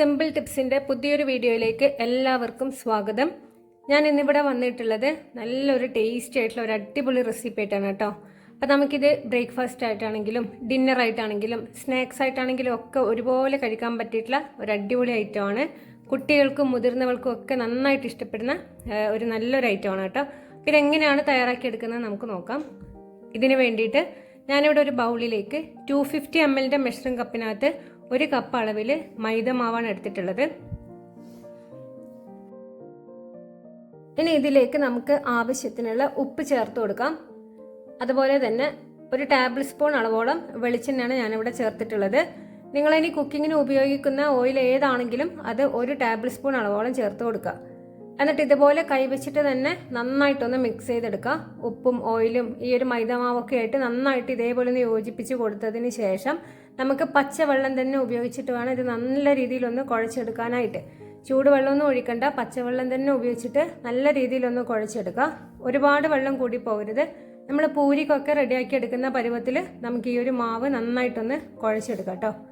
Simple ടിപ്സിന്റെ പുതിയൊരു വീഡിയോയിലേക്ക് എല്ലാവർക്കും സ്വാഗതം. ഞാൻ ഇന്നിവിടെ വന്നിട്ടുള്ളത് നല്ലൊരു ടേസ്റ്റി ആയിട്ടുള്ള ഒരു അടിപൊളി റെസിപ്പി ആയിട്ടാണ് കേട്ടോ. അപ്പോൾ നമുക്കിത് ബ്രേക്ക്ഫാസ്റ്റ് ആയിട്ടാണെങ്കിലും ഡിന്നർ ആയിട്ടാണെങ്കിലും സ്നാക്സ് ആയിട്ടാണെങ്കിലും ഒക്കെ ഒരുപോലെ കഴിക്കാൻ പറ്റിയിട്ടുള്ള ഒരു അടിപൊളി ഐറ്റമാണ് കുട്ടികൾക്കും മുതിർന്നവർക്കും ഒക്കെ നന്നായിട്ട് ഇഷ്ടപ്പെടുന്ന ഒരു നല്ലൊരു ഐറ്റമാണ് കേട്ടോ. അപ്പോൾ ഇതെങ്ങനെയാണ് തയ്യാറാക്കിയെടുക്കുന്നത് നമുക്ക് നോക്കാം. ഇതിന് വേണ്ടിയിട്ട് ഞാനിവിടെ ഒരു ബൗളിലേക്ക് ടു ഫിഫ്റ്റി എം എല്ലിന്റെ മെഷറിംഗ് കപ്പിനകത്ത് ഒരു കപ്പ് അളവിൽ മൈദ മാവാണ് എടുത്തിട്ടുള്ളത്. ഇനി ഇതിലേക്ക് നമുക്ക് ആവശ്യത്തിനുള്ള ഉപ്പ് ചേർത്ത് കൊടുക്കാം. അതുപോലെ തന്നെ ഒരു ടേബിൾ സ്പൂൺ അളവോളം വെളിച്ചെണ്ണയാണ് ഞാനിവിടെ ചേർത്തിട്ടുള്ളത്. നിങ്ങൾ ഇനി കുക്കിങ്ങിന് ഉപയോഗിക്കുന്ന ഓയിൽ ഏതാണെങ്കിലും അത് ഒരു ടേബിൾ സ്പൂൺ അളവോളം ചേർത്ത് കൊടുക്കുക. എന്നിട്ട് ഇതുപോലെ കൈവച്ചിട്ട് തന്നെ നന്നായിട്ടൊന്ന് മിക്സ് ചെയ്തെടുക്കുക. ഉപ്പും ഓയിലും ഈ ഒരു മൈദമാവൊക്കെ ആയിട്ട് നന്നായിട്ട് ഇതേപോലെ ഒന്ന് യോജിപ്പിച്ച് കൊടുത്തതിന് ശേഷം നമുക്ക് പച്ചവെള്ളം തന്നെ ഉപയോഗിച്ചിട്ട് വേണം ഇത് നല്ല രീതിയിലൊന്ന് കുഴച്ചെടുക്കാനായിട്ട്. ചൂടുവെള്ളമൊന്നും ഒഴിക്കണ്ട പച്ചവെള്ളം തന്നെ ഉപയോഗിച്ചിട്ട് നല്ല രീതിയിലൊന്ന് കുഴച്ചെടുക്കുക ഒരുപാട് വെള്ളം കൂടി പോകരുത്. നമ്മൾ പൂരിക്കൊക്കെ റെഡിയാക്കി എടുക്കുന്ന പരുവത്തിൽ നമുക്ക് ഈ ഒരു മാവ് നന്നായിട്ടൊന്ന് കുഴച്ചെടുക്കാം കേട്ടോ.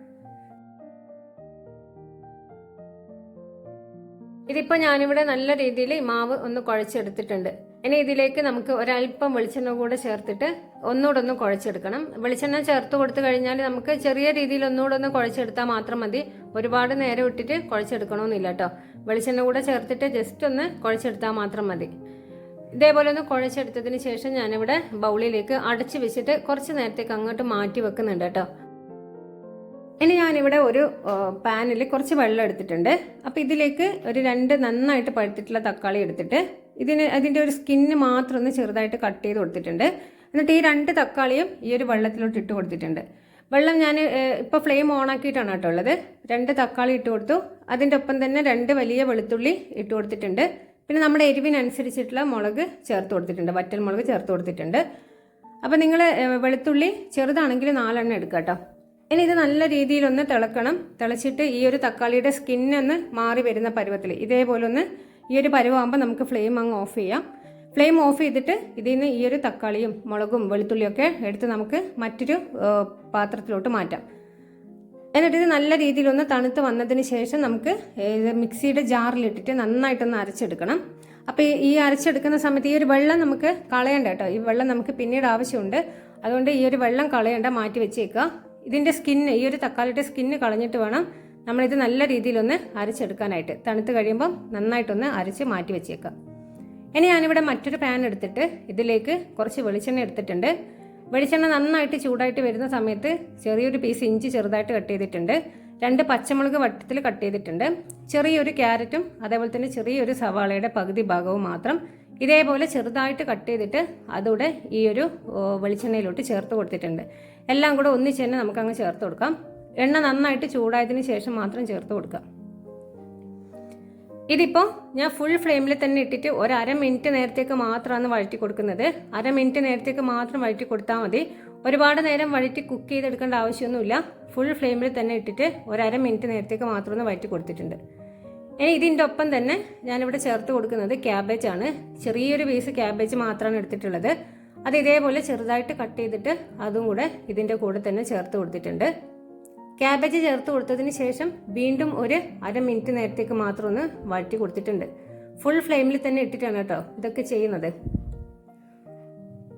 ഇതിപ്പോൾ ഞാനിവിടെ നല്ല രീതിയിൽ മാവ് ഒന്ന് കുഴച്ചെടുത്തിട്ടുണ്ട്. ഇനി ഇതിലേക്ക് നമുക്ക് ഒരല്പം വെളിച്ചെണ്ണ കൂടെ ചേർത്തിട്ട് ഒന്നുകൂടെ ഒന്ന് കുഴച്ചെടുക്കണം. വെളിച്ചെണ്ണ ചേർത്ത് കൊടുത്തു കഴിഞ്ഞാൽ നമുക്ക് ചെറിയ രീതിയിൽ ഒന്നുകൂടെ ഒന്ന് കുഴച്ചെടുത്താൽ മാത്രം മതി. ഒരുപാട് നേരം ഇട്ടിട്ട് കുഴച്ചെടുക്കണമെന്നില്ല കേട്ടോ വെളിച്ചെണ്ണ കൂടെ ചേർത്തിട്ട് ജസ്റ്റ് ഒന്ന് കുഴച്ചെടുത്താൽ മാത്രം മതി. ഇതേപോലെ ഒന്ന് കുഴച്ചെടുത്തതിന് ശേഷം ഞാനിവിടെ ബൗളിലേക്ക് അടച്ചു വെച്ചിട്ട് കുറച്ച് നേരത്തേക്ക് അങ്ങോട്ട് മാറ്റി വെക്കുന്നുണ്ട് കേട്ടോ ഇനി ഞാനിവിടെ ഒരു പാനിൽ കുറച്ച് വെള്ളം എടുത്തിട്ടുണ്ട്. അപ്പോൾ ഇതിലേക്ക് ഒരു രണ്ട് നന്നായിട്ട് പഴുത്തിട്ടുള്ള തക്കാളി എടുത്തിട്ട് ഇതിന് അതിന്റെ ഒരു സ്കിന്ന് മാത്രം ഒന്ന് ചെറുതായിട്ട് കട്ട് ചെയ്ത് കൊടുത്തിട്ടുണ്ട്. എന്നിട്ട് ഈ രണ്ട് തക്കാളിയും ഈ ഒരു വെള്ളത്തിലോട്ട് ഇട്ട് കൊടുത്തിട്ടുണ്ട്. വെള്ളം ഞാൻ ഇപ്പോൾ ഫ്ലെയിം ഓൺ ആക്കിയിട്ടാണ് കേട്ടോ ഉള്ളത്. രണ്ട് തക്കാളി ഇട്ട് കൊടുത്തു. അതിന്റെ ഒപ്പം തന്നെ രണ്ട് വലിയ വെളുത്തുള്ളി ഇട്ട് കൊടുത്തിട്ടുണ്ട്. പിന്നെ നമ്മുടെ എരിവിനനുസരിച്ചിട്ടുള്ള മുളക് ചേർത്ത് കൊടുത്തിട്ടുണ്ട്. വറ്റൽ മുളക് ചേർത്ത് കൊടുത്തിട്ടുണ്ട്. അപ്പോൾ നിങ്ങൾ വെളുത്തുള്ളി ചെറുതാണെങ്കിൽ നാലെണ്ണം എടുക്കാം കേട്ടോ ഇനി ഇത് നല്ല രീതിയിലൊന്ന് തിളക്കണം. തിളച്ചിട്ട് ഈ ഒരു തക്കാളിയുടെ സ്കിന്നൊന്ന് മാറി വരുന്ന പരുവത്തിൽ ഇതേപോലെ ഒന്ന് ഈ ഒരു പരുവാകുമ്പോൾ നമുക്ക് ഫ്ലെയിം അങ്ങ് ഓഫ് ചെയ്യാം. ഫ്ലെയിം ഓഫ് ചെയ്തിട്ട് ഇതിൽ നിന്ന് ഈ ഒരു തക്കാളിയും മുളകും വെളുത്തുള്ളിയൊക്കെ എടുത്ത് നമുക്ക് മറ്റൊരു പാത്രത്തിലോട്ട് മാറ്റാം. എന്നിട്ട് ഇത് നല്ല രീതിയിലൊന്ന് തണുത്ത് വന്നതിന് ശേഷം നമുക്ക് മിക്സിയുടെ ജാറിലിട്ടിട്ട് നന്നായിട്ടൊന്ന് അരച്ചെടുക്കണം. അപ്പോൾ ഈ അരച്ചെടുക്കുന്ന സമയത്ത് ഈ ഒരു വെള്ളം നമുക്ക് കളയണ്ട കേട്ടോ. ഈ വെള്ളം നമുക്ക് പിന്നീട് ആവശ്യമുണ്ട്. അതുകൊണ്ട് ഈ ഒരു വെള്ളം കളയണ്ട മാറ്റി വെച്ചേക്കുക. ഇതിന്റെ സ്കിന്ന് ഈ ഒരു തക്കാളിയുടെ സ്കിന്ന് കളഞ്ഞിട്ട് വേണം നമ്മളിത് നല്ല രീതിയിലൊന്ന് അരച്ചെടുക്കാനായിട്ട്. തണുത്ത് കഴിയുമ്പം നന്നായിട്ടൊന്ന് അരച്ച് മാറ്റി വെച്ചേക്കാം. ഇനി ഞാനിവിടെ മറ്റൊരു പാൻ എടുത്തിട്ട് ഇതിലേക്ക് കുറച്ച് വെളിച്ചെണ്ണ എടുത്തിട്ടുണ്ട്. വെളിച്ചെണ്ണ നന്നായിട്ട് ചൂടായിട്ട് വരുന്ന സമയത്ത് ചെറിയൊരു പീസ് ഇഞ്ചി ചെറുതായിട്ട് കട്ട് ചെയ്തിട്ടുണ്ട്. രണ്ട് പച്ചമുളക് വട്ടത്തിൽ കട്ട് ചെയ്തിട്ടുണ്ട്. ചെറിയൊരു ക്യാരറ്റും അതേപോലെ തന്നെ ചെറിയൊരു സവാളയുടെ പകുതി ഭാഗവും മാത്രം ഇതേപോലെ ചെറുതായിട്ട് കട്ട് ചെയ്തിട്ട് അതൂടെ ഈ ഒരു വെളിച്ചെണ്ണയിലോട്ട് ചേർത്ത് കൊടുത്തിട്ടുണ്ട്. എല്ലാം കൂടെ ഒന്നിച്ച് തന്നെ നമുക്കങ്ങ് ചേർത്ത് കൊടുക്കാം. എണ്ണ നന്നായിട്ട് ചൂടായതിനു ശേഷം മാത്രം ചേർത്ത് കൊടുക്കാം. ഇതിപ്പോൾ ഞാൻ ഫുൾ ഫ്ലെയിമിൽ തന്നെ ഇട്ടിട്ട് ഒരു അര മിനിറ്റ് നേരത്തേക്ക് മാത്രമാണ് വഴറ്റി കൊടുക്കുന്നത്. അര മിനിറ്റ് നേരത്തേക്ക് മാത്രം വഴറ്റി കൊടുത്താൽ മതി. ഒരുപാട് നേരം വഴറ്റി കുക്ക് ചെയ്തെടുക്കേണ്ട ആവശ്യമൊന്നുമില്ല. ഫുൾ ഫ്ലെയിമിൽ തന്നെ ഇട്ടിട്ട് ഒരു അര മിനിറ്റ് നേരത്തേക്ക് മാത്രം ഒന്ന് വഴറ്റി കൊടുത്തിട്ടുണ്ട്. ഇനി ഇതിന്റെ ഒപ്പം തന്നെ ഞാനിവിടെ ചേർത്ത് കൊടുക്കുന്നത് ക്യാബേജ് ആണ്. ചെറിയൊരു പീസ് ക്യാബേജ് മാത്രമാണ് എടുത്തിട്ടുള്ളത്. അത് ഇതേപോലെ ചെറുതായിട്ട് കട്ട് ചെയ്തിട്ട് അതും കൂടെ ഇതിന്റെ കൂടെ തന്നെ ചേർത്ത് കൊടുത്തിട്ടുണ്ട്. ക്യാബേജ് ചേർത്ത് കൊടുത്തതിന് ശേഷം വീണ്ടും ഒരു അര മിനിറ്റ് നേരത്തേക്ക് മാത്രം ഒന്ന് വഴറ്റി കൊടുത്തിട്ടുണ്ട്. ഫുൾ ഫ്ലെയിമിൽ തന്നെ ഇട്ടിട്ടാണ് കേട്ടോ ഇതൊക്കെ ചെയ്യുന്നത്.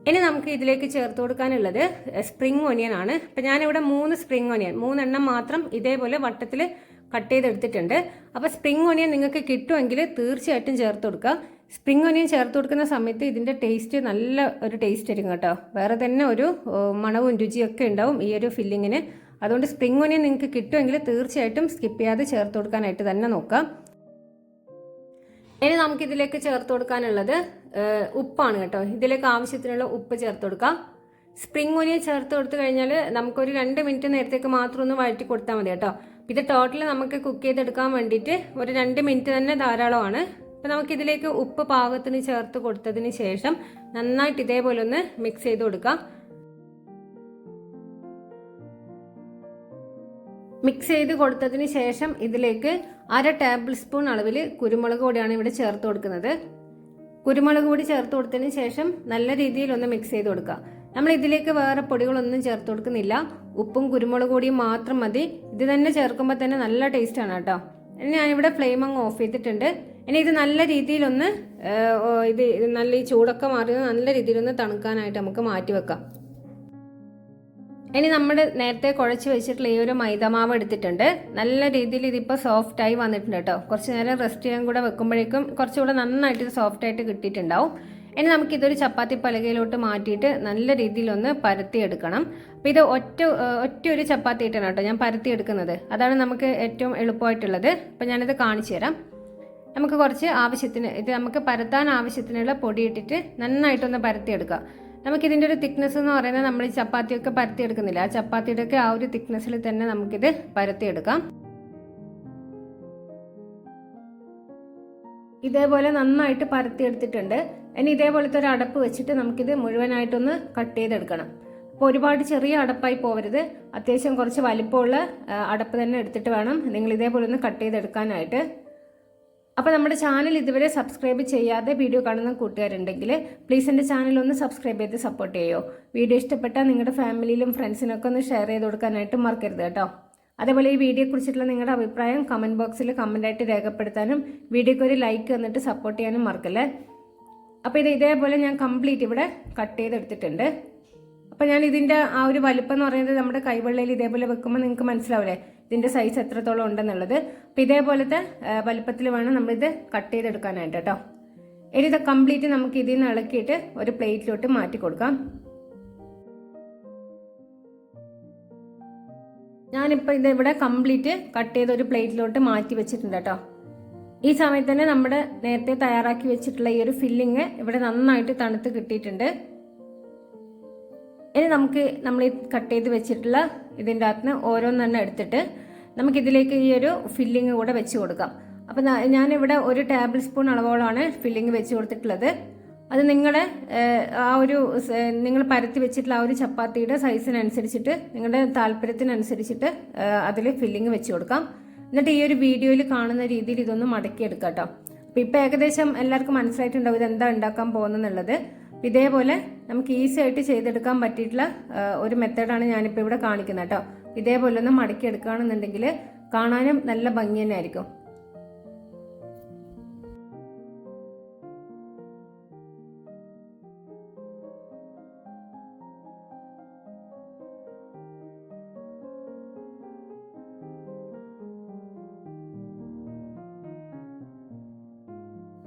ഇനി നമുക്ക് ഇതിലേക്ക് ചേർത്ത് കൊടുക്കാനുള്ളത് സ്പ്രിംഗ് ഒനിയൻ ആണ്. അപ്പം ഞാനിവിടെ മൂന്ന് സ്പ്രിംഗ് ഒനിയൻ മൂന്നെണ്ണം മാത്രം ഇതേപോലെ വട്ടത്തിൽ കട്ട് ചെയ്തെടുത്തിട്ടുണ്ട്. അപ്പോൾ സ്പ്രിംഗ് ഒനിയൻ നിങ്ങൾക്ക് കിട്ടുമെങ്കിൽ തീർച്ചയായിട്ടും ചേർത്ത് കൊടുക്കുക. സ്പ്രിംഗ് ഒനിയൻ ചേർത്ത് കൊടുക്കുന്ന സമയത്ത് ഇതിന്റെ ടേസ്റ്റ് നല്ല ഒരു ടേസ്റ്റ് ആയിരിക്കും കേട്ടോ. വേറെ തന്നെ ഒരു മണവും രുചിയൊക്കെ ഉണ്ടാവും ഈ ഒരു ഫില്ലിങ്ങിന് അതുകൊണ്ട് സ്പ്രിംഗ് ഒനിയൻ നിങ്ങൾക്ക് കിട്ടുമെങ്കിൽ തീർച്ചയായിട്ടും സ്കിപ്പ് ചെയ്യാതെ ചേർത്ത് കൊടുക്കാനായിട്ട് തന്നെ നോക്കാം. ഇനി നമുക്ക് ഇതിലേക്ക് ചേർത്ത് കൊടുക്കാനുള്ളത് ഉപ്പാണ് കേട്ടോ. ഇതിലേക്ക് ആവശ്യത്തിനുള്ള ഉപ്പ് ചേർത്ത് കൊടുക്കാം സ്പ്രിംഗ് ഒനിയൻ ചേർത്ത് കൊടുത്തു കഴിഞ്ഞാൽ നമുക്കൊരു രണ്ട് മിനിറ്റ് നേരത്തേക്ക് മാത്രം ഒന്ന് വഴറ്റി കൊടുത്താൽ മതി കേട്ടോ. ഇത് ടോട്ടൽ നമുക്ക് കുക്ക് ചെയ്തെടുക്കാൻ വേണ്ടിയിട്ട് ഒരു രണ്ട് മിനിറ്റ് തന്നെ ധാരാളമാണ്. അപ്പം നമുക്കിതിലേക്ക് ഉപ്പ് പാകത്തിന് ചേർത്ത് കൊടുത്തതിന് ശേഷം നന്നായിട്ട് ഇതേപോലെ ഒന്ന് മിക്സ് ചെയ്ത് കൊടുക്കാം. മിക്സ് ചെയ്ത് കൊടുത്തതിന് ശേഷം ഇതിലേക്ക് അര ടേബിൾ സ്പൂൺ അളവിൽ കുരുമുളക് പൊടിയാണ് ഇവിടെ ചേർത്ത് കൊടുക്കുന്നത്. കുരുമുളക് പൊടി ചേർത്ത് കൊടുത്തതിന് ശേഷം നല്ല രീതിയിൽ ഒന്ന് മിക്സ് ചെയ്ത് കൊടുക്കുക നമ്മൾ ഇതിലേക്ക് വേറെ പൊടികളൊന്നും ചേർത്ത് കൊടുക്കുന്നില്ല. ഉപ്പും കുരുമുളക് പൊടിയും മാത്രം മതി. ഇത് തന്നെ ചേർക്കുമ്പോൾ തന്നെ നല്ല ടേസ്റ്റ് ആണ് കേട്ടോ ഞാനിവിടെ ഫ്ലെയിം അങ്ങ് ഓഫ് ചെയ്തിട്ടുണ്ട്. ഇനി ഇത് നല്ല രീതിയിലൊന്ന് ഇത് നല്ല ഈ ചൂടൊക്കെ മാറി നല്ല രീതിയിലൊന്ന് തണുക്കാനായിട്ട് നമുക്ക് മാറ്റി വെക്കാം. ഇനി നമ്മൾ നേരത്തെ കുഴച്ച് വെച്ചിട്ടുള്ള ഈ ഒരു മൈദമാവ് എടുത്തിട്ടുണ്ട്. നല്ല രീതിയിൽ ഇതിപ്പോൾ സോഫ്റ്റായി വന്നിട്ടുണ്ട് കേട്ടോ. കുറച്ച് നേരം റെസ്റ്റ് ചെയ്യാൻ കൂടെ വെക്കുമ്പോഴേക്കും കുറച്ചുകൂടെ നന്നായിട്ട് സോഫ്റ്റായിട്ട് കിട്ടിയിട്ടുണ്ടാവും. ഇനി നമുക്കിതൊരു ചപ്പാത്തി പലകയിലോട്ട് മാറ്റിയിട്ട് നല്ല രീതിയിലൊന്ന് പരത്തിയെടുക്കണം. അപ്പോൾ ഇത് ഒറ്റ ഒറ്റ ഒരു ചപ്പാത്തി ഇട്ടാണ് കേട്ടോ ഞാൻ പരത്തിയെടുക്കുന്നത്. അതാണ് നമുക്ക് ഏറ്റവും എളുപ്പമായിട്ടുള്ളത്. അപ്പോൾ ഞാനിത് കാണിച്ചു തരാം. നമുക്ക് കുറച്ച് ആവശ്യത്തിന് ഇത് നമുക്ക് പരത്താൻ ആവശ്യത്തിനുള്ള പൊടി ഇട്ടിട്ട് നന്നായിട്ടൊന്ന് പരത്തിയെടുക്കാം നമുക്കിതിന്റെ ഒരു തിക്നെസ് എന്ന് പറയുന്നത് നമ്മൾ ഈ ചപ്പാത്തിയൊക്കെ പരത്തിയെടുക്കുന്നില്ല. ആ ചപ്പാത്തിയുടെ ഒക്കെ ആ ഒരു തിക്നെസ്സിൽ തന്നെ നമുക്കിത് പരത്തിയെടുക്കാം. ഇതേപോലെ നന്നായിട്ട് പരത്തിയെടുത്തിട്ടുണ്ട്. ഇനി ഇതേപോലത്തെ ഒരു അടപ്പ് വെച്ചിട്ട് നമുക്കിത് മുഴുവനായിട്ടൊന്ന് കട്ട് ചെയ്തെടുക്കണം. അപ്പോൾ ഒരുപാട് ചെറിയ അടപ്പായി പോവരുത്. അത്യാവശ്യം കുറച്ച് വലിപ്പമുള്ള അടപ്പ് തന്നെ എടുത്തിട്ട് വേണം നിങ്ങൾ ഇതേപോലെ ഒന്ന് കട്ട് ചെയ്തെടുക്കാനായിട്ട്. അപ്പോൾ നമ്മുടെ ചാനൽ ഇതുവരെ സബ്സ്ക്രൈബ് ചെയ്യാതെ വീഡിയോ കാണുന്ന കൂട്ടുകാരുണ്ടെങ്കിൽ പ്ലീസ് എന്റെ ചാനൽ ഒന്ന് സബ്സ്ക്രൈബ് ചെയ്ത് സപ്പോർട്ട് ചെയ്യോ. വീഡിയോ ഇഷ്ടപ്പെട്ടാൽ നിങ്ങളുടെ ഫാമിലിയിലും ഫ്രണ്ട്സിനൊക്കെ ഒന്ന് ഷെയർ ചെയ്ത് കൊടുക്കാനായിട്ട് മറക്കരുത് കേട്ടോ. അതേപോലെ ഈ വീഡിയോയെക്കുറിച്ചിട്ടുള്ള നിങ്ങളുടെ അഭിപ്രായം കമന്റ് ബോക്സിൽ കമന്റായിട്ട് രേഖപ്പെടുത്താനും വീഡിയോക്ക് ഒരു ലൈക്ക് വന്നിട്ട് സപ്പോർട്ട് ചെയ്യാനും മറക്കല്ലേ? അപ്പോൾ ഇത് ഇതേപോലെ ഞാൻ കംപ്ലീറ്റ് ഇവിടെ കട്ട് ചെയ്തെടുത്തിട്ടുണ്ട്. അപ്പോൾ ഞാൻ ഇതിന്റെ ആ ഒരു വലുപ്പം എന്ന് പറയുന്നത് നമ്മുടെ കൈവെള്ളയിൽ ഇതേപോലെ വെക്കുമ്പോൾ നിങ്ങൾക്ക് മനസ്സിലാവില്ലേ? ഇതിന്റെ സൈസ് എത്രത്തോളം ഉണ്ടെന്നുള്ളത്. അപ്പോൾ ഇതേപോലത്തെ വലുപ്പത്തിൽ വേണം നമ്മളിത് കട്ട് ചെയ്തെടുക്കാനായിട്ട് കേട്ടോ. ഇനി ഇത് കംപ്ലീറ്റ് നമുക്ക് ഇതിൽ നിന്ന് ഇളക്കിയിട്ട് ഒരു പ്ലേറ്റിലോട്ട് മാറ്റി കൊടുക്കാം. ഞാനിപ്പോൾ ഇത് ഇവിടെ കംപ്ലീറ്റ് കട്ട് ചെയ്ത് ഒരു പ്ലേറ്റിലോട്ട് മാറ്റി വെച്ചിട്ടുണ്ട് കേട്ടോ. ഈ സമയത്ത് തന്നെ നമ്മുടെ നേരത്തെ തയ്യാറാക്കി വെച്ചിട്ടുള്ള ഈ ഒരു ഫില്ലിങ് ഇവിടെ നന്നായിട്ട് തണുത്ത് കിട്ടിയിട്ടുണ്ട്. ഇനി നമുക്ക് നമ്മൾ കട്ട് ചെയ്ത് വെച്ചിട്ടുള്ള ഇതിന്റെ അകത്ത് ഓരോന്നെണ്ണം എടുത്തിട്ട് നമുക്കിതിലേക്ക് ഈ ഒരു ഫില്ലിങ് കൂടെ വെച്ച് കൊടുക്കാം. അപ്പം ഞാനിവിടെ ഒരു ടേബിൾ സ്പൂൺ അളവോളാണ് ഫില്ലിങ് വെച്ച് കൊടുത്തിട്ടുള്ളത്. അത് നിങ്ങളുടെ ആ ഒരു നിങ്ങൾ പരത്തി വെച്ചിട്ടുള്ള ആ ഒരു ചപ്പാത്തിയുടെ സൈസിനനുസരിച്ചിട്ട് നിങ്ങളുടെ താല്പര്യത്തിനനുസരിച്ചിട്ട് അതിൽ ഫില്ലിങ് വെച്ച് കൊടുക്കാം. എന്നിട്ട് ഈ ഒരു വീഡിയോയിൽ കാണുന്ന രീതിയിൽ ഇതൊന്ന് മടക്കിയെടുക്കുക കേട്ടോ അപ്പം ഇപ്പം ഏകദേശം എല്ലാവർക്കും മനസ്സിലായിട്ടുണ്ടാവും ഇത് എന്താ ഉണ്ടാക്കാൻ പോകുന്നതെന്നുള്ളത്. ഇതേപോലെ നമുക്ക് ഈസി ആയിട്ട് ചെയ്തെടുക്കാൻ പറ്റിയിട്ടുള്ള ഒരു മെത്തേഡാണ് ഞാനിപ്പോൾ ഇവിടെ കാണിക്കുന്നത് കേട്ടോ. ഇതേപോലെ ഒന്ന് മടക്കി എടുക്കുകയാണെന്നുണ്ടെങ്കിൽ കാണാനും നല്ല ഭംഗി തന്നെ ആയിരിക്കും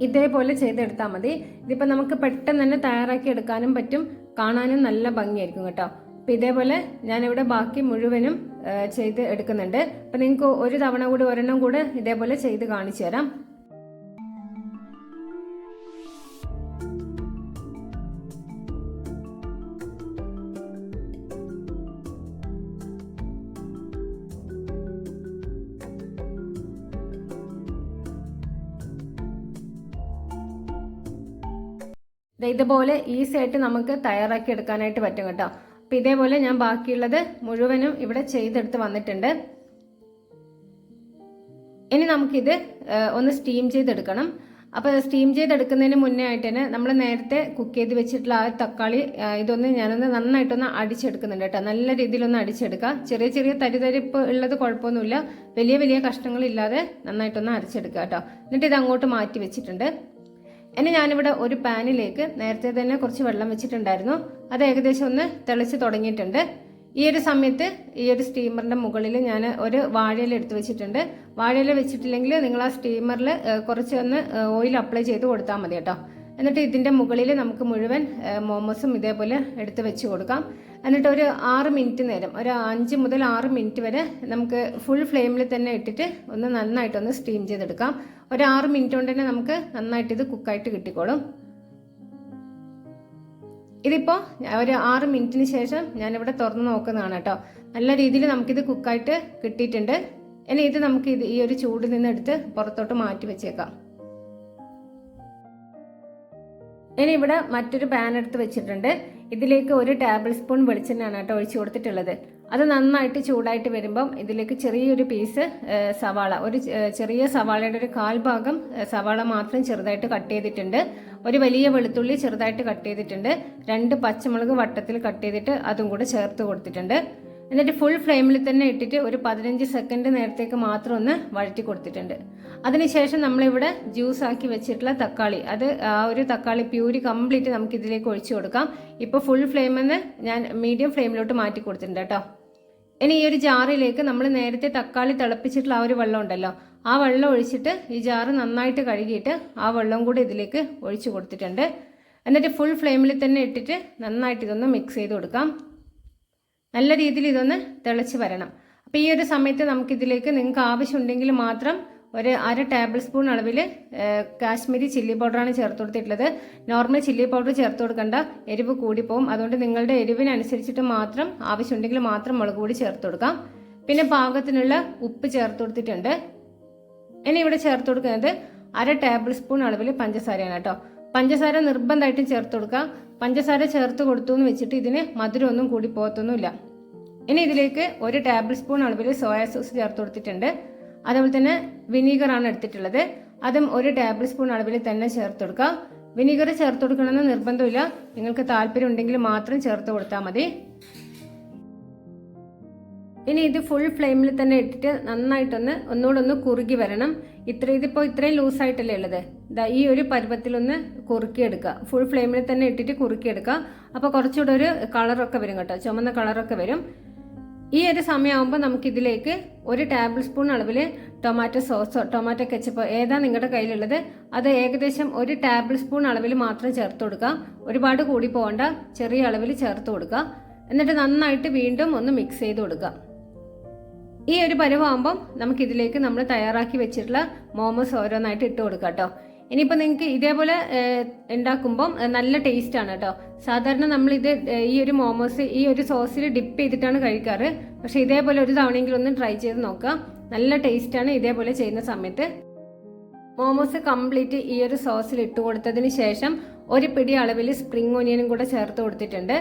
ഇതേപോലെ ചെയ്തെടുത്താൽ മതി. ഇതിപ്പോൾ നമുക്ക് പെട്ടെന്ന് തന്നെ തയ്യാറാക്കി എടുക്കാനും പറ്റും. കാണാനും നല്ല ഭംഗിയായിരിക്കും കേട്ടോ. അപ്പം ഇതേപോലെ ഞാനിവിടെ ബാക്കി മുഴുവനും ചെയ്ത് എടുക്കുന്നുണ്ട്. അപ്പം നിങ്ങൾക്ക് ഒരു തവണ കൂടി ഒരെണ്ണം കൂടെ ഇതേപോലെ ചെയ്ത് കാണിച്ചു തരാം. ഇതുപോലെ ഈസി ആയിട്ട് നമുക്ക് തയ്യാറാക്കി എടുക്കാനായിട്ട് പറ്റും കേട്ടോ. അപ്പം ഇതേപോലെ ഞാൻ ബാക്കിയുള്ളത് മുഴുവനും ഇവിടെ ചെയ്തെടുത്ത് വന്നിട്ടുണ്ട്. ഇനി നമുക്കിത് ഒന്ന് സ്റ്റീം ചെയ്തെടുക്കണം. അപ്പോൾ സ്റ്റീം ചെയ്തെടുക്കുന്നതിന് മുന്നേ ആയിട്ട് തന്നെ നമ്മൾ നേരത്തെ കുക്ക് ചെയ്ത് വെച്ചിട്ടുള്ള ആ തക്കാളി ഇതൊന്ന് ഞാനൊന്ന് നന്നായിട്ടൊന്ന് അടിച്ചെടുക്കുന്നുണ്ട് കേട്ടോ. നല്ല രീതിയിലൊന്ന് അടിച്ചെടുക്കുക. ചെറിയ ചെറിയ തരിതരിപ്പ് ഉള്ളത് കുഴപ്പമൊന്നുമില്ല. വലിയ വലിയ കഷ്ണങ്ങളില്ലാതെ നന്നായിട്ടൊന്ന് അരച്ചെടുക്കുക കേട്ടോ. എന്നിട്ട് ഇത് അങ്ങോട്ട് മാറ്റി വെച്ചിട്ടുണ്ട്. ഇനി ഞാനിവിടെ ഒരു പാനിലേക്ക് നേരത്തെ തന്നെ കുറച്ച് വെള്ളം വെച്ചിട്ടുണ്ടായിരുന്നു. അത് ഏകദേശം ഒന്ന് തെളിച്ച് തുടങ്ങിയിട്ടുണ്ട്. ഈ ഒരു സമയത്ത് ഈ ഒരു സ്റ്റീമറിന്റെ മുകളിൽ ഞാൻ ഒരു വാഴയില എടുത്തു വെച്ചിട്ടുണ്ട്. വാഴയില വെച്ചിട്ടില്ലെങ്കിൽ നിങ്ങൾ ആ സ്റ്റീമറിൽ കുറച്ച് ഒന്ന് ഓയിൽ അപ്ലൈ ചെയ്ത് കൊടുത്താൽ മതി കേട്ടോ. എന്നിട്ട് ഇതിന്റെ മുകളിൽ നമുക്ക് മുഴുവൻ മോമോസും ഇതേപോലെ എടുത്ത് വെച്ച് കൊടുക്കാം. എന്നിട്ട് ഒരു ആറ് മിനിറ്റ് നേരം ഒരു അഞ്ച് മുതൽ ആറ് മിനിറ്റ് വരെ നമുക്ക് ഫുൾ ഫ്ലെയിമിൽ തന്നെ ഇട്ടിട്ട് ഒന്ന് നന്നായിട്ടൊന്ന് സ്റ്റീം ചെയ്തെടുക്കാം. ഒരു ആറ് മിനിറ്റ് കൊണ്ട് തന്നെ നമുക്ക് നന്നായിട്ട് ഇത് കുക്കായിട്ട് കിട്ടിക്കോളും. ഇതിപ്പോൾ ഒരു ആറ് മിനിറ്റിന് ശേഷം ഞാനിവിടെ തുറന്ന് നോക്കുന്നതാണ് കേട്ടോ. നല്ല രീതിയിൽ നമുക്കിത് കുക്കായിട്ട് കിട്ടിയിട്ടുണ്ട്. ഇനി ഇത് നമുക്ക് ഇത് ഈ ഒരു ചൂടിൽ നിന്ന് എടുത്ത് പുറത്തോട്ട് മാറ്റി വെച്ചേക്കാം. ഇനി ഇവിടെ മറ്റൊരു പാൻ എടുത്ത് വെച്ചിട്ടുണ്ട്. ഇതിലേക്ക് ഒരു ടേബിൾ സ്പൂൺ വെളിച്ചെണ്ണയാണ് കേട്ടോ ഒഴിച്ചു കൊടുത്തിട്ടുള്ളത്. അത് നന്നായിട്ട് ചൂടായിട്ട് വരുമ്പം ഇതിലേക്ക് ചെറിയൊരു പീസ് സവാള. ഒരു ചെറിയ സവാളയുടെ ഒരു കാൽ ഭാഗം സവാള മാത്രം ചെറുതായിട്ട് കട്ട് ചെയ്തിട്ടുണ്ട്. ഒരു വലിയ വെളുത്തുള്ളി ചെറുതായിട്ട് കട്ട് ചെയ്തിട്ടുണ്ട്. രണ്ട് പച്ചമുളക് വട്ടത്തിൽ കട്ട് ചെയ്തിട്ട് അതും കൂടെ ചേർത്ത് കൊടുത്തിട്ടുണ്ട്. എന്നിട്ട് ഫുൾ ഫ്ലെയിമിൽ തന്നെ ഇട്ടിട്ട് ഒരു പതിനഞ്ച് സെക്കൻഡ് നേരത്തേക്ക് മാത്രം ഒന്ന് വഴറ്റി കൊടുത്തിട്ടുണ്ട്. അതിനുശേഷം നമ്മളിവിടെ ജ്യൂസ് ആക്കി വെച്ചിട്ടുള്ള തക്കാളി. അത് ആ ഒരു തക്കാളി പ്യൂരി കംപ്ലീറ്റ് നമുക്ക് ഇതിലേക്ക് ഒഴിച്ചു കൊടുക്കാം. ഇപ്പോൾ ഫുൾ ഫ്ലെയിമിൽ നിന്ന് ഞാൻ മീഡിയം ഫ്ലെയിമിലോട്ട് മാറ്റി കൊടുത്തിട്ടുണ്ട് കേട്ടോ. ഇനി ഈ ഒരു ജാറിലേക്ക് നമ്മൾ നേരത്തെ തക്കാളി തിളപ്പിച്ചിട്ടുള്ള ആ ഒരു വെള്ളം ഉണ്ടല്ലോ ആ വെള്ളം ഒഴിച്ചിട്ട് ഈ ജാറ് നന്നായിട്ട് കഴുകിയിട്ട് ആ വെള്ളം കൂടി ഇതിലേക്ക് ഒഴിച്ചു കൊടുത്തിട്ടുണ്ട്. എന്നിട്ട് ഫുൾ ഫ്ലെയിമിൽ തന്നെ ഇട്ടിട്ട് നന്നായിട്ട് ഇതൊന്ന് മിക്സ് ചെയ്ത് കൊടുക്കാം. നല്ല രീതിയിൽ ഇതൊന്ന് തിളച്ച് വരണം. അപ്പോൾ ഈ ഒരു സമയത്ത് നമുക്കിതിലേക്ക് നിങ്ങൾക്ക് ആവശ്യമുണ്ടെങ്കിൽ മാത്രം ഒരു അര ടേബിൾ സ്പൂൺ അളവിൽ കാശ്മീരി ചില്ലി പൗഡറാണ് ചേർത്ത് കൊടുത്തിട്ടുള്ളത്. നോർമൽ ചില്ലി പൗഡർ ചേർത്ത് കൊടുക്കേണ്ട. എരിവ് കൂടിപ്പോവും. അതുകൊണ്ട് നിങ്ങളുടെ എരിവിനനുസരിച്ചിട്ട് മാത്രം ആവശ്യമുണ്ടെങ്കിൽ മാത്രം മുളക് പൊടി ചേർത്ത് കൊടുക്കാം. പിന്നെ പാകത്തിനുള്ള ഉപ്പ് ചേർത്ത് കൊടുത്തിട്ടുണ്ട്. ഇനി ഇവിടെ ചേർത്ത് കൊടുക്കുന്നത് അര ടേബിൾ സ്പൂൺ അളവിൽ പഞ്ചസാരയാണ് കേട്ടോ. പഞ്ചസാര നിർബന്ധമായിട്ടും ചേർത്ത് കൊടുക്കുക പഞ്ചസാര ചേർത്ത് കൊടുത്തു എന്ന് വെച്ചിട്ട് ഇതിന് മധുരമൊന്നും കൂടി പോകത്തൊന്നുമില്ല. ഇനി ഇതിലേക്ക് ഒരു ടേബിൾ സ്പൂൺ അളവിൽ സോയാ സോസ് ചേർത്ത് കൊടുത്തിട്ടുണ്ട്. അതുപോലെ തന്നെ വിനീഗറാണ് എടുത്തിട്ടുള്ളത്. അതും ഒരു ടേബിൾ സ്പൂൺ അളവിൽ തന്നെ ചേർത്ത് കൊടുക്കുക. വിനീഗർ ചേർത്ത് കൊടുക്കണമെന്ന് നിർബന്ധമില്ല. നിങ്ങൾക്ക് താല്പര്യം ഉണ്ടെങ്കിൽ മാത്രം ചേർത്ത് കൊടുത്താൽ മതി. ഇനി ഇത് ഫുൾ ഫ്ലെയിമിൽ തന്നെ ഇട്ടിട്ട് നന്നായിട്ടൊന്ന് ഒന്നുകൂടെ ഒന്ന് കുറുകി വരണം. ഇത്ര ഇതിപ്പോൾ ഇത്രയും ലൂസായിട്ടല്ലേ ഉള്ളത്? ദാ ഈ ഒരു പരുവത്തിലൊന്ന് കുറുക്കിയെടുക്കുക ഫുൾ ഫ്ലെയിമിൽ തന്നെ ഇട്ടിട്ട് കുറുക്കിയെടുക്കുക അപ്പോൾ കുറച്ചുകൂടെ ഒരു കളറൊക്കെ വരും കേട്ടോ. ചുമന്ന കളറൊക്കെ വരും. ഈ ഒരു സമയമാകുമ്പോൾ നമുക്കിതിലേക്ക് ഒരു ടേബിൾ സ്പൂൺ അളവിൽ ടൊമാറ്റോ സോസോ ടൊമാറ്റോ കെച്ചപ്പോ ഏതാ നിങ്ങളുടെ കയ്യിലുള്ളത്? അത് ഏകദേശം ഒരു ടേബിൾ സ്പൂൺ അളവിൽ മാത്രം ചേർത്ത് കൊടുക്കുക ഒരുപാട് കൂടി പോകണ്ട ചെറിയ അളവിൽ ചേർത്ത് കൊടുക്കുക എന്നിട്ട് നന്നായിട്ട് വീണ്ടും ഒന്ന് മിക്സ് ചെയ്ത് കൊടുക്കുക ഈ ഒരു പരുവാകുമ്പം നമുക്കിതിലേക്ക് നമ്മൾ തയ്യാറാക്കി വെച്ചിട്ടുള്ള മോമോസ് ഓരോന്നായിട്ട് ഇട്ട് കൊടുക്കാം കേട്ടോ. ഇനിയിപ്പോൾ നിങ്ങൾക്ക് ഇതേപോലെ ഉണ്ടാക്കുമ്പം നല്ല ടേസ്റ്റ് ആണ് കേട്ടോ. സാധാരണ നമ്മൾ ഇത് ഈ ഒരു മോമോസ് ഈ ഒരു സോസിൽ ഡിപ്പ് ചെയ്തിട്ടാണ് കഴിക്കാറ്. പക്ഷെ ഇതേപോലെ ഒരു തവണയെങ്കിലും ഒന്ന് ട്രൈ ചെയ്ത് നോക്കാം നല്ല ടേസ്റ്റ് ആണ് ഇതേപോലെ ചെയ്യുന്ന സമയത്ത്. മോമോസ് കംപ്ലീറ്റ് ഈ ഒരു സോസിൽ ഇട്ട് കൊടുത്തതിന് ശേഷം ഒരു പിടി അളവിൽ സ്പ്രിംഗ് ഓനിയനും കൂടെ ചേർത്ത് കൊടുത്തിട്ടുണ്ട്.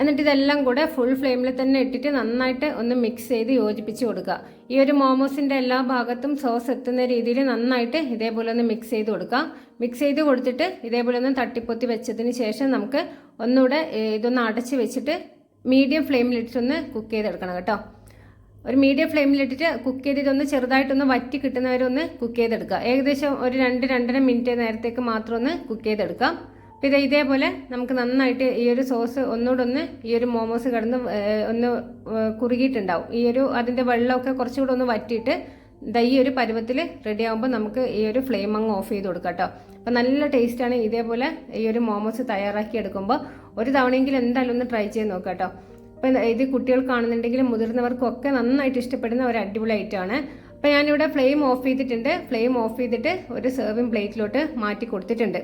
എന്നിട്ട് ഇതെല്ലാം കൂടെ ഫുൾ ഫ്ലെയിമിൽ തന്നെ ഇട്ടിട്ട് നന്നായിട്ട് ഒന്ന് മിക്സ് ചെയ്ത് യോജിപ്പിച്ച് കൊടുക്കുക. ഈ ഒരു മോമോസിന്റെ എല്ലാ ഭാഗത്തും സോസ് എത്തുന്ന രീതിയിൽ നന്നായിട്ട് ഇതേപോലെ ഒന്ന് മിക്സ് ചെയ്ത് കൊടുക്കുക. മിക്സ് ചെയ്ത് കൊടുത്തിട്ട് ഇതേപോലെ ഒന്ന് തട്ടിപ്പൊത്തി വെച്ചതിന് ശേഷം നമുക്ക് ഒന്നുകൂടെ ഇതൊന്ന് അടച്ച് വെച്ചിട്ട് മീഡിയം ഫ്ലെയിമിലിട്ടൊന്ന് കുക്ക് ചെയ്തെടുക്കണം കേട്ടോ. ഒരു മീഡിയം ഫ്ലെയിമിലിട്ടിട്ട് കുക്ക് ചെയ്ത് ഇതൊന്ന് ചെറുതായിട്ടൊന്ന് വറ്റി കിട്ടുന്നവരൊന്ന് കുക്ക് ചെയ്തെടുക്കുക. ഏകദേശം ഒരു രണ്ട് രണ്ടര മിനിറ്റ് നേരത്തേക്ക് മാത്രം ഒന്ന് കുക്ക് ചെയ്തെടുക്കാം അപ്പോൾ ഇത് ഇതേപോലെ നമുക്ക് നന്നായിട്ട് ഈ ഒരു സോസ് ഒന്നുകൂടെ ഒന്ന് ഈ ഒരു മോമോസ് കിടന്ന് ഒന്ന് കുറുകിയിട്ടുണ്ടാവും. ഈ ഒരു അതിന്റെ വെള്ളമൊക്കെ കുറച്ചുകൂടെ ഒന്ന് വറ്റിയിട്ട് ഈ ഒരു പരുവത്തിൽ റെഡി ആകുമ്പോൾ നമുക്ക് ഈ ഒരു ഫ്ലെയിം അങ്ങ് ഓഫ് ചെയ്ത് കൊടുക്കാം കേട്ടോ അപ്പോൾ നല്ല ടേസ്റ്റാണ് ഇതേപോലെ ഈ ഒരു മോമോസ് തയ്യാറാക്കി എടുക്കുമ്പോൾ ഒരു തവണയെങ്കിലും എന്തായാലും ഒന്ന് ട്രൈ ചെയ്ത് നോക്കാം കേട്ടോ അപ്പം ഇത് കുട്ടികൾ കാണുന്നുണ്ടെങ്കിലും മുതിർന്നവർക്കൊക്കെ നന്നായിട്ട് ഇഷ്ടപ്പെടുന്ന ഒരു അടിപൊളി ഐറ്റമാണ് അപ്പോൾ ഞാനിവിടെ ഫ്ലെയിം ഓഫ് ചെയ്തിട്ടുണ്ട്. ഫ്ലെയിം ഓഫ് ചെയ്തിട്ട് ഒരു സെർവിങ് പ്ലേറ്റിലോട്ട് മാറ്റി കൊടുത്തിട്ടുണ്ട്.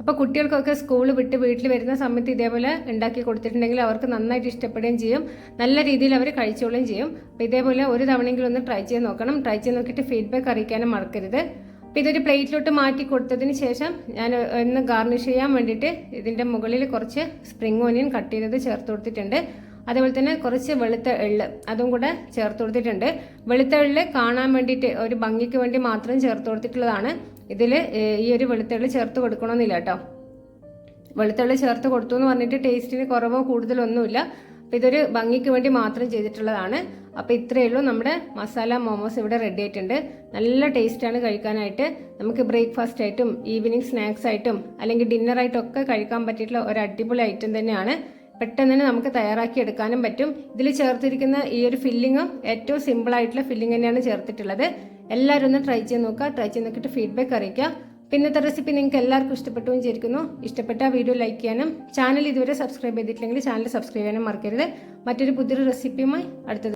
അപ്പോൾ കുട്ടികൾക്കൊക്കെ സ്കൂൾ വിട്ട് വീട്ടിൽ വരുന്ന സമയത്ത് ഇതേപോലെ ഉണ്ടാക്കി കൊടുത്തിട്ടുണ്ടെങ്കിൽ അവർക്ക് നന്നായിട്ട് ഇഷ്ടപ്പെടുകയും ചെയ്യും. നല്ല രീതിയിൽ അവർ കഴിച്ചോളുകയും ചെയ്യും. അപ്പോൾ ഇതേപോലെ ഒരു തവണയെങ്കിലും ഒന്ന് ട്രൈ ചെയ്ത് നോക്കണം. ട്രൈ ചെയ്ത് നോക്കിയിട്ട് ഫീഡ്ബാക്ക് അറിയിക്കാനും മറക്കരുത്. അപ്പോൾ ഇതൊരു പ്ലേറ്റിലോട്ട് മാറ്റി കൊടുത്തതിന് ശേഷം ഞാൻ ഒന്ന് ഗാർണിഷ് ചെയ്യാൻ വേണ്ടിയിട്ട് ഇതിന്റെ മുകളിൽ കുറച്ച് സ്പ്രിംഗ് ഓനിയൻ കട്ട് ചെയ്തത് ചേർത്ത് കൊടുത്തിട്ടുണ്ട്. അതേപോലെ തന്നെ കുറച്ച് വെളുത്ത എള്ള് അതും കൂടെ ചേർത്ത് കൊടുത്തിട്ടുണ്ട്. വെളുത്ത എള്ള് കാണാൻ വേണ്ടിയിട്ട് ഒരു ഭംഗിക്ക് വേണ്ടി മാത്രം ചേർത്ത് കൊടുത്തിട്ടുള്ളതാണ്. ഇതിൽ ഈ ഒരു വെളുത്തുള്ളി ചേർത്ത് കൊടുക്കണമെന്നില്ല കേട്ടോ. വെളുത്തുള്ളി ചേർത്ത് കൊടുത്തു എന്ന് പറഞ്ഞിട്ട് ടേസ്റ്റിന് കുറവോ കൂടുതലൊന്നുമില്ല. അപ്പോൾ ഇതൊരു ഭംഗിക്ക് വേണ്ടി മാത്രം ചെയ്തിട്ടുള്ളതാണ്. അപ്പോൾ ഇത്രയേ ഉള്ളൂ. നമ്മുടെ മസാല മോമോസ് ഇവിടെ റെഡി ആയിട്ടുണ്ട്. നല്ല ടേസ്റ്റാണ് കഴിക്കാനായിട്ട്. നമുക്ക് ബ്രേക്ക്ഫാസ്റ്റ് ആയിട്ടും ഈവനിങ് സ്നാക്സ് ആയിട്ടും അല്ലെങ്കിൽ ഡിന്നർ ആയിട്ടൊക്കെ കഴിക്കാൻ പറ്റിയിട്ടുള്ള ഒരു അടിപൊളി ഐറ്റം തന്നെയാണ്. പെട്ടെന്ന് തന്നെ നമുക്ക് തയ്യാറാക്കി എടുക്കാനും പറ്റും. ഇതിൽ ചേർത്തിരിക്കുന്ന ഈ ഒരു ഫില്ലിങ്ങും ഏറ്റവും സിമ്പിൾ ആയിട്ടുള്ള ഫില്ലിംഗ് തന്നെയാണ് ചേർത്തിട്ടുള്ളത്. എല്ലാവരും ഒന്ന് ട്രൈ ചെയ്ത് നോക്കുക ട്രൈ ചെയ്ത് നോക്കിയിട്ട് ഫീഡ്ബാക്ക് അറിയിക്കുക. പിന്നത്തെ റെസിപ്പി നിങ്ങൾക്ക് എല്ലാവർക്കും ഇഷ്ടപ്പെട്ടു വിചാരിക്കുന്നു. ഇഷ്ടപ്പെട്ട വീഡിയോ ലൈക്ക് ചെയ്യാനും ചാനൽ ഇതുവരെ സബ്സ്ക്രൈബ് ചെയ്തിട്ടില്ലെങ്കിൽ ചാനൽ സബ്സ്ക്രൈബ് ചെയ്യാനും മറക്കരുത്. മറ്റൊരു പുതിയൊരു റെസിപ്പിയുമായി അടുത്തത്